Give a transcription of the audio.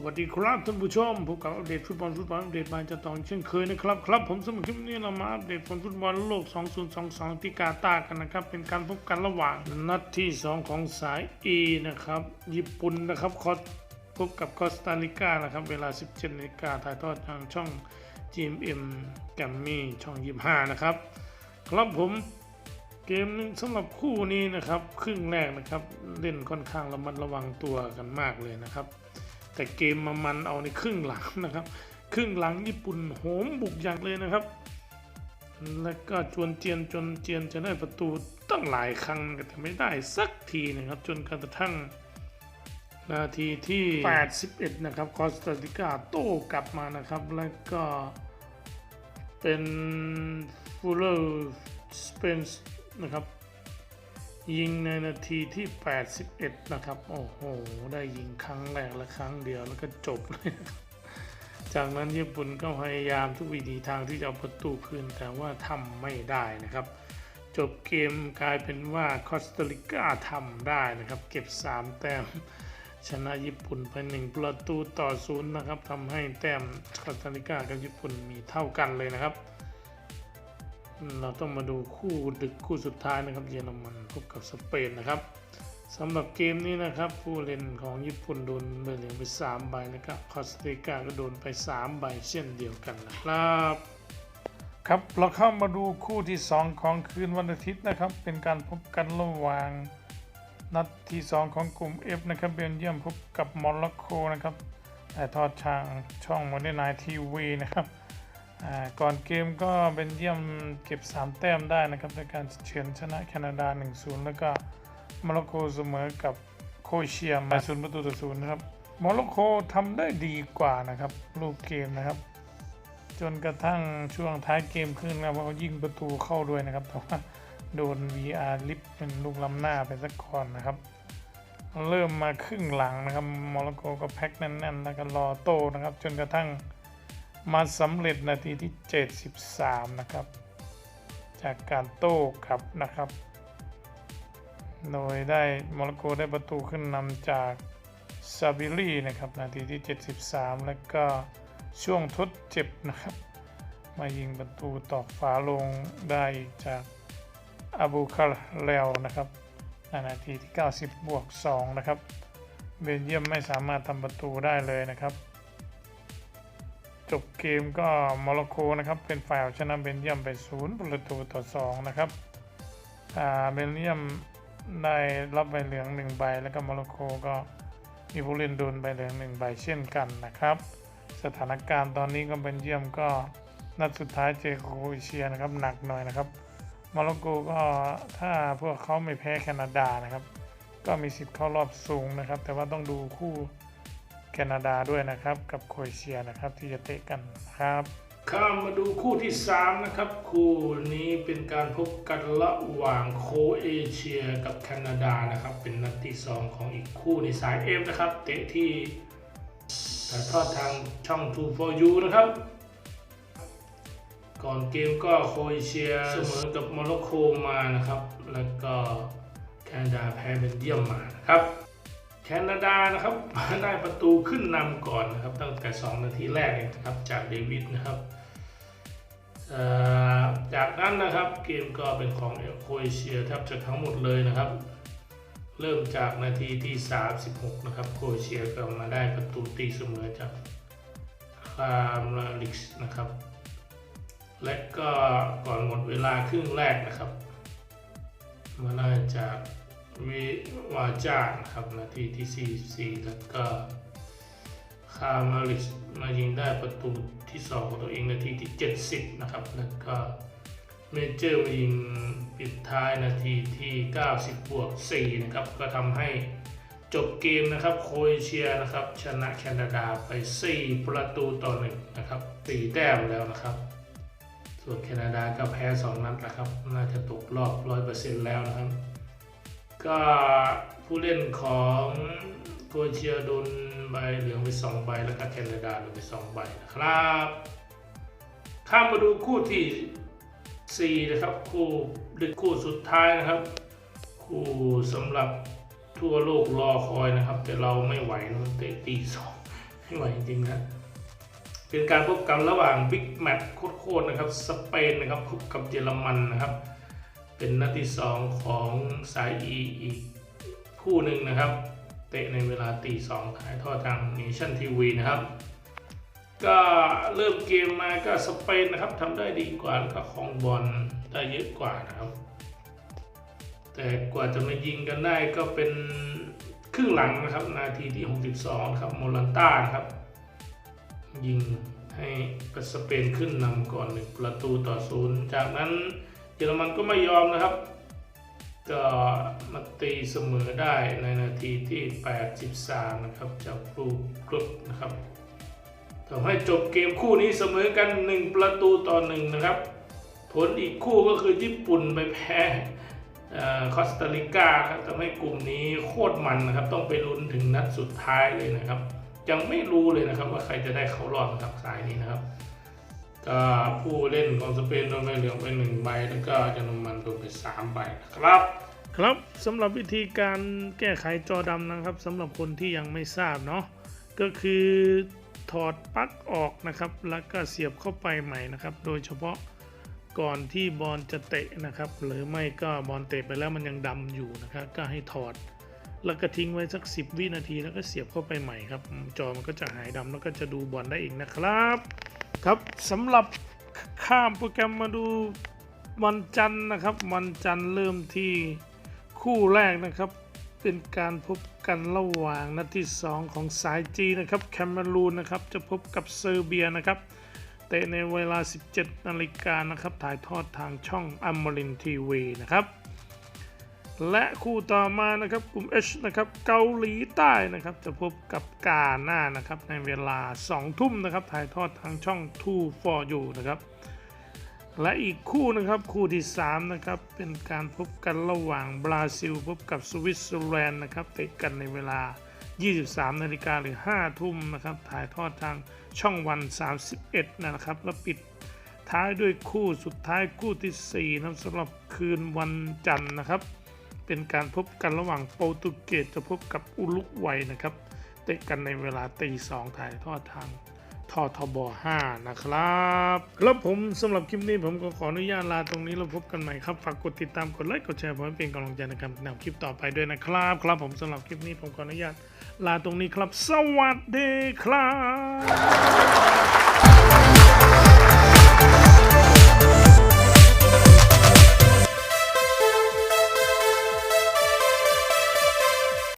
สวัสดีครับท่านผู้ชมพบกับอัปเดตฟุตบอลฟุตบอลอัปเดตมาจะต่อเช่นเคยนะครับครับผมสำหรับคลิปนี้เรามาอัปเดตผลฟุตบอลโลก 2022 ที่กาตาร์กันนะครับ เป็นการพบกันระหว่างนัดที่ 2 ของสาย E นะครับ ญี่ปุ่นนะครับคอสพบกับคอสตาริกานะครับ เวลา 17นาฬิกาถ่ายทอดทางช่อง GMM แกมมี่ช่อง 25 นะครับ ครับผมเกมหนึงสำหรับคู่นี้นะครับ ครึ่งแรกนะครับเล่นค่อนข้างระมัดระวังตัวกันมากเลยนะครับ แต่เกมมามันเอาในครึ่งหลังนะครับ ครึ่งหลังญี่ปุ่นโหมบุกอย่างเลยนะครับ แล้วก็จวนเจียนจนเจียนจะได้ประตูตั้งหลายครั้งแต่ไม่ได้สักทีนะครับ จนกระทั่งนาทีที่ 81 นะครับคอสตาริกาโต้กลับมานะครับ แล้วก็เป็นฟูลเลอร์สเปนส์นะครับ ยิงในนาทีที่ 81 นะครับ โอ้โห ได้ยิงครั้งแรกและครั้งเดียวแล้วก็จบเลย จากนั้นญี่ปุ่นก็พยายามทุกวิธีทางที่จะเอาประตูคืนแต่ว่าทำไม่ได้นะครับ จบเกมกลายเป็นว่าคอสตาริกาทำได้นะครับ เก็บ 3 แต้ม ชนะญี่ปุ่นไป1ประตูต่อศูนย์นะครับทำให้แต้มคอสตาริกากับญี่ปุ่นมีเท่ากันเลยนะครับ เราต้องมาดูคู่ดึกคู่สุดท้ายนะครับ เยอรมันพบกับสเปนนะครับสำหรับเกมนี้นะครับ ผู้เล่นของญี่ปุ่นโดนใบเหลืองไป 3 ใบนะครับคอสติกาก็โดนไป 3 ใบเช่นเดียวกันนะครับ ครับเราเข้ามาดูคู่ที่ 2 ของคืนวันอาทิตย์นะครับ เป็นการพบกันระหว่างนัดที่ 2 ของกลุ่ม F นะครับเบลเยียมพบกับโมร็อกโกนะครับถ่ายทอดทางช่องวันเดนายทีวีนะครับ ก่อนเกมก็เบลเยี่ยมเก็บ 3 แต้มได้นะครับในการเฉือนชนะแคนาดา 1-0 แล้วก็โมร็อกโกเสมอกับโคเชียมา0ประตูต่อ0นะครับโมร็อกโกทำได้ดีกว่านะครับลูกเกมนะครับ จนกระทั่งช่วงท้ายเกมขึ้นแล้วเขายิงประตูเข้าด้วยนะครับแต่ว่าโดน VR ลิฟเป็นลูกล้ำหน้าไปสักก่อนนะครับ เริ่มมาครึ่งหลังนะครับโมร็อกโกก็แพ็คแน่นๆแล้วก็รอโตนะครับ จนกระทั่ง มาสำเร็จนาทีที่ 73 นะครับ จากการโต้กลับนะครับ โดยได้โมร็อกโกได้ประตูขึ้นนำจากซาบิลี่นะครับนาทีที่ 73 แล้วก็ช่วงทดเจ็บนะครับ มายิงประตูตอกฝาลงได้จากอาบูคาเลวนะครับในนาทีที่ 90 บวก 2 นะครับ เบลเยียมไม่สามารถทำประตูได้เลยนะครับ จบเกมก็โมร็อกโกนะครับเป็นฝ่ายเอาชนะเบลเยียมไป0ประตูต่อ2นะครับอ่าเบลเยียมได้รับใบเหลือง1ใบ แล้วก็โมร็อกโกก็มีผู้เล่นโดนใบเหลือง1ใบเช่นกันนะครับ สถานการณ์ตอนนี้ก็เบลเยียมก็นัดสุดท้ายเจอโครเอเชียนะครับหนักหน่อยนะครับโมร็อกโกก็ถ้าพวกเขาไม่แพ้แคนาดานะครับ ก็มีสิทธิ์เข้ารอบสูงนะครับ แต่ว่าต้องดูคู่ แคนาดาด้วยนะครับ กับโครเอเชียนะครับที่จะเตะกันครับข้ามมาดูคู่ที่ 3 นะครับ คู่นี้เป็นการพบกันระหว่างโครเอเชียกับแคนาดานะครับ เป็นนัดที่ 2 ของอีกคู่ในสายเอฟนะครับ เตะที่ถ่ายทอดทางช่อง2 for you นะครับ ก่อนเกมก็โครเอเชียเสมอกับโมร็อกโกมานะครับ แล้วก็แคนาดาแพ้เบลเยี่ยมมานะครับ แคนาดานะครับได้ประตูขึ้นนำก่อนนะครับตั้งแต่ 2 นาทีแรกเองนะครับจากเดวิดนะครับจากนั้นนะครับเกมก็เป็นของโครเอเชียแทบจะทั้งหมดเลยนะครับ เริ่มจากนาทีที่ 36 นะครับโครเอเชียก็มาได้ประตูตีเสมอจากคามราลิกส์นะครับ และก็ก่อนหมดเวลาครึ่งแรกนะครับ มาได้จาก วิวาจานะครับนาทีที่ 44 แล้วก็คามาริสมายิงได้ประตูที่ 2 ของตัวเองนาทีที่ 70 นะครับ แล้วก็เมเจอร์มายิงปิดท้ายนาทีที่ 90 บวก 4 นะครับ ก็ทำให้จบเกมนะครับโครเอเชียนะครับ ชนะแคนาดาไป 4 ประตูต่อ 1 นะครับ 4 แต้มแล้วนะครับ ส่วนแคนาดาก็แพ้ 2 นัดนะครับ น่าจะตกรอบ 100%แล้วนะครับ ก็ผู้เล่นของโครเชียโดนใบเหลืองไป2ใบแล้วก็แคนาดาโดนไป2ใบนะครับข้ามมาดูคู่ที่ 4 นะครับ คู่ดึกคู่สุดท้ายนะครับ คู่สำหรับทั่วโลกรอคอยนะครับ แต่เราไม่ไหวนะเตะตีสองไม่ไหวจริงๆนะเป็นการพบกันระหว่างบิ๊กแมตช์โคตรๆนะครับ สเปนนะครับพบกับเยอรมันนะครับ เป็นนัดที่สองของสายอีอีกคู่หนึ่งนะครับ เตะในเวลาตีสองถ่ายทอดทางเนชั่นทีวีนะครับ ก็เริ่มเกมมาก็สเปนนะครับทำได้ดีกว่าแล้วก็ของบอลได้เยอะกว่านะครับ แต่กว่าจะมายิงกันได้ก็เป็นครึ่งหลังนะครับ นาทีที่ 62 ครับโมลันต้านะครับ ยิงให้สเปนขึ้นนำก่อนหนึ่งประตูต่อศูนย์จากนั้น เยอรมันก็ไม่ยอมนะครับ ก็มาตีเสมอได้ในนาทีที่ 83 นะครับจากฟลูกรุปนะครับทำให้จบเกมคู่นี้เสมอกัน 1 ประตูต่อ 1 นะครับ ผลอีกคู่ก็คือญี่ปุ่นไปแพ้คอสตาริกาครับทำให้กลุ่มนี้โคตรมันนะครับ ต้องไปลุ้นถึงนัดสุดท้ายเลยนะครับ ยังไม่รู้เลยนะครับว่าใครจะได้เข้ารอบนะครับสายนี้นะครับ ก็ผู้เล่นของสเปนโดนใบเหลืองไปหนึ่งใบแล้วก็เยอรมันโดนไปสามใบนะครับ ครับสำหรับวิธีการแก้ไขจอดำนะครับสำหรับคนที่ยังไม่ทราบเนาะก็คือถอดปลั๊กออกนะครับ แล้วก็เสียบเข้าไปใหม่นะครับ โดยเฉพาะก่อนที่บอลจะเตะนะครับ หรือไม่ก็บอลเตะไปแล้วมันยังดำอยู่นะครับ ก็ให้ถอด แล้วก็ทิ้งไว้สัก 10 วินาทีแล้วก็เสียบเข้าไปใหม่ครับ จอมันก็จะหายดำแล้วก็จะดูบอลได้อีกนะครับ ครับสำหรับข้ามโปรแกรมมาดูวันจันทร์นะครับวันจันทร์เริ่มที่คู่แรกนะครับ เป็นการพบกันระหว่างนัดที่ 2 ของสายจีนะครับแคเมรูนนะครับจะพบกับเซอร์เบียนะครับเตะในเวลา 17 นาฬิกานะครับถ่ายทอดทางช่องอมรินทีวีนะครับ และคู่ต่อมานะครับกลุ่ม H นะครับเกาหลีใต้นะครับจะพบกับกาหน้านะครับในเวลา 2 ทุ่มนะครับถ่ายทอดทางช่อง 2 for you นะครับและอีกคู่นะครับคู่ที่3นะครับเป็นการพบกันระหว่างบราซิล พบกับสวิตเซอร์แลนด์นะครับเตะกันในเวลา 23 นาฬิกาหรือ 5 ทุ่มนะครับถ่ายทอดทางช่องวัน 31 นะครับ แล้วปิดท้ายด้วยคู่สุดท้ายคู่ทีสี่4นะสำหรับคืนวันจันทร์นะครับ เป็นการพบกันระหว่างโปรตุเกสจะพบกับอุลุกวัยนะครับ เตะกันในเวลาตีสองถ่ายทอดทางทอทบ5นะครับ แล้วผมสำหรับคลิปนี้ผมก็ขออนุญาตลาตรงนี้เราพบกันใหม่ครับ ฝากกดติดตามกดไลค์กดแชร์เพื่อเป็นกำลังใจในการนำคลิปต่อไปด้วยนะครับ ครับผมสำหรับคลิปนี้ผมขออนุญาตลาตรงนี้ครับ สวัสดีครับ